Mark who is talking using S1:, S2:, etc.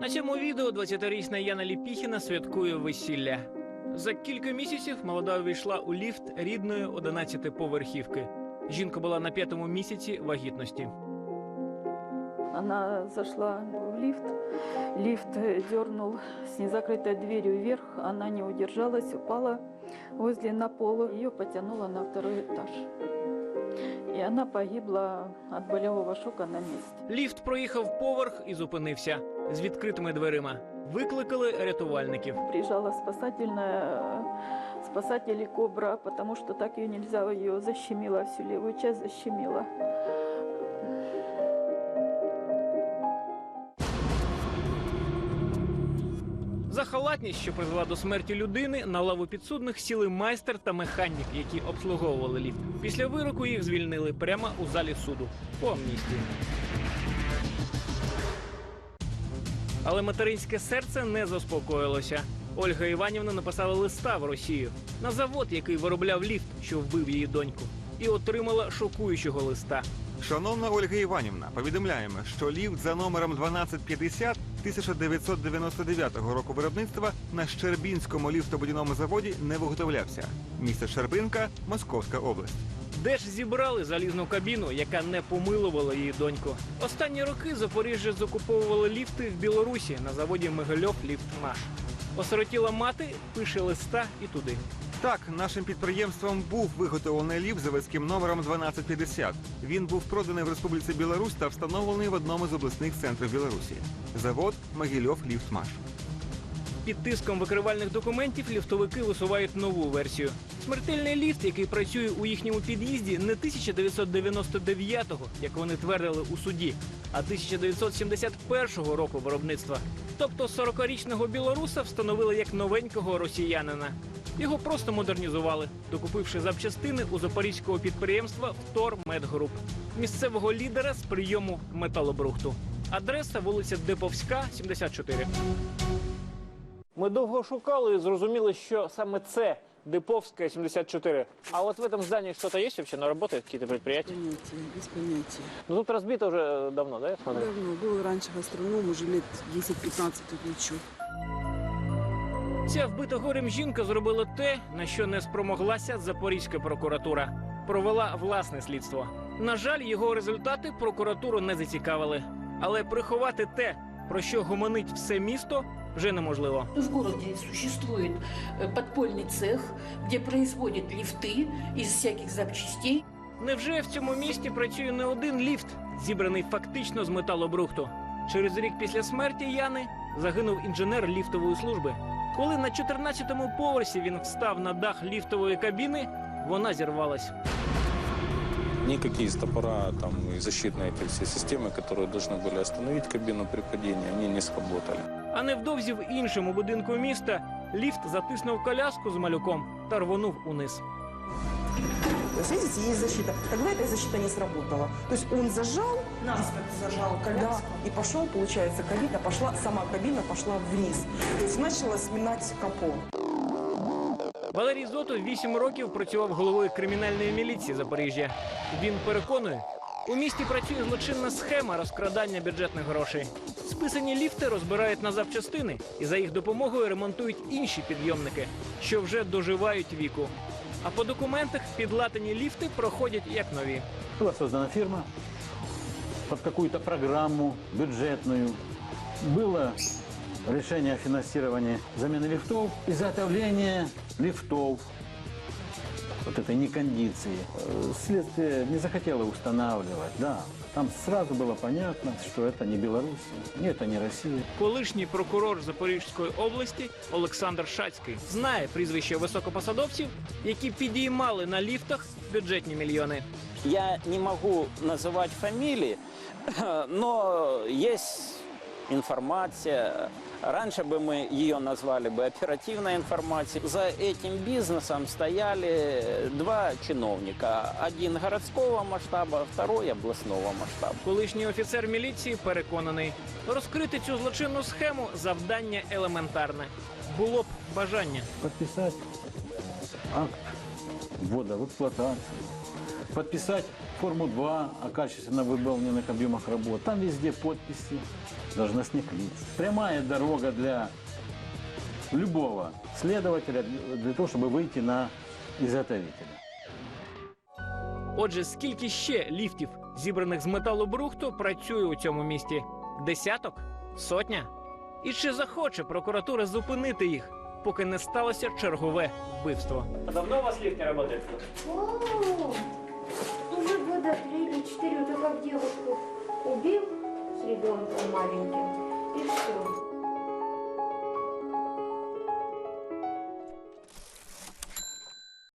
S1: На цьому відео 20-річна Яна Ліпіхіна святкує весілля. За кілька місяців молода увійшла у ліфт рідної 11-поверхівки. Жінка була на п'ятому місяці вагітності.
S2: Она зашла в лифт, лифт э, дернул с незакрытой дверью вверх, она не удержалась, упала возле на полу, ее потянуло на второй этаж. И вона погибла від болевого шока на місці.
S1: Ліфт проїхав поверх і зупинився з відкритими дверима. Викликали рятувальників.
S2: Приїжджала спасательна спасателі Кобра, тому що так ее нельзя, її защемила всю ліву частину защемило.
S1: За халатність, що призвела до смерті людини, на лаву підсудних сіли майстер та механік, які обслуговували ліфт. Після вироку їх звільнили прямо у залі суду по амністії. Але материнське серце не заспокоїлося. Ольга Іванівна написала листа в Росію на завод, який виробляв ліфт, що вбив її доньку, і отримала шокуючого листа.
S3: Шановна Ольга Іванівна, повідомляємо, що ліфт за номером 1250 1999 року виробництва на Щербінському ліфтобудівному заводі не виготовлявся. Місто Щербинка, Московська область.
S1: Де ж зібрали залізну кабіну, яка не помилувала її доньку? Останні роки Запоріжжя закуповували ліфти в Білорусі на заводі Мегальов Ліфтмаш. Осиротіла мати пише листа і туди.
S3: Так, нашим підприємством був виготовлений ліфт заводським номером 1250. Він був проданий в Республіці Білорусь та встановлений в одному з обласних центрів Білорусі. Завод Могильов Ліфтмаш.
S1: Під тиском викривальних документів ліфтовики висувають нову версію. Смертельний ліфт, який працює у їхньому під'їзді, не 1999-го, як вони твердили у суді, а 1971 року виробництва. Тобто 40-річного білоруса встановили як новенького росіянина. Його просто модернізували, докупивши запчастини у запорізького підприємства Втор Медгруп, місцевого лідера з прийому металобрухту. Адреса вулиця Деповська, 74. Ми довго шукали і зрозуміли, що саме це Диповська 74. А от в этом здании что-то есть вообще на работает, какие-то предприятия?
S4: Понятия, без понятия.
S1: Ну тут разбито уже давно, да, я смотрю?
S4: Давно был раньше гастроном, уже лет 10-15 тут ничего.
S1: Ця вбита горем жінка зробила те, на що не спромоглася Запорізька прокуратура. Провела власне слідство. На жаль, його результати прокуратуру не зацікавили. Але приховати те, про що гомонить все місто, вже неможливо.
S5: В городе существует э, подпольный цех, где производят лифты из всяких запчастей.
S1: Невже в цьому місті працює не один ліфт, зібраний фактично з металобрухту? Через рік після смерті Яни загинув інженер ліфтової служби. Коли на 14-му поверсі він встав на дах ліфтової кабіни, вона зірвалась.
S6: Никакие стопора там, и защитные эти все системы, которые должны были остановить кабину при падении, они не сработали.
S1: А невдовзі в іншому будинку міста ліфт затиснув коляску з малюком та рвонув униз.
S7: То есть, видите, есть защита. Тогда эта защита не сработала. То есть он зажал,
S5: Наспех зажал
S7: да, и пошел, получается, кабина пошла, сама кабина пошла вниз. То есть начала сминать капот.
S1: Валерій Зотов 8 років працював головою кримінальної міліції Запоріжжя. Він переконує, у місті працює злочинна схема розкрадання бюджетних грошей. Списані ліфти розбирають на запчастини і за їх допомогою ремонтують інші підйомники, що вже доживають віку. А по документах підлатані ліфти проходять як нові.
S8: Была создана фирма под какую-то программу бюджетную. Было решение о финансировании замены лифтов, изготовления лифтов. Вот этой некондиции. Э, Следствие не захотело устанавливать, да. Там сразу было понятно, что это не Беларусь, не это не Россия.
S1: Колишній прокурор Запорізької області Олександр Шацький знає прізвища високопосадовців, які підіймали на ліфтах бюджетні мільйони.
S9: Я не могу называть фамилии, но есть информация. Раньше бы мы ее назвали бы оперативной информацией. За этим бизнесом стояли два чиновника. Один городского масштаба, второй областного масштаба.
S1: Колишній офіцер міліції переконаний, розкрити цю злочинну схему завдання елементарне. Було б бажання.
S8: Подписать акт ввода в эксплуатацию, подписать форму 2 о качественно выполненных объемах работ. Там везде подписи должностных лиц. Прямая дорога для любого следователя для того, чтобы выйти на изготовителя.
S1: Отже, скільки ще ліфтів, зібраних з металобрухту, працює у цьому місті? Десяток? Сотня? І чи захоче прокуратура зупинити їх, поки не сталося чергове вбивство? Давно у вас ліфт не працює?
S10: О, уже года три или четыре, вот как девушку убил с ребенком маленьким, и все.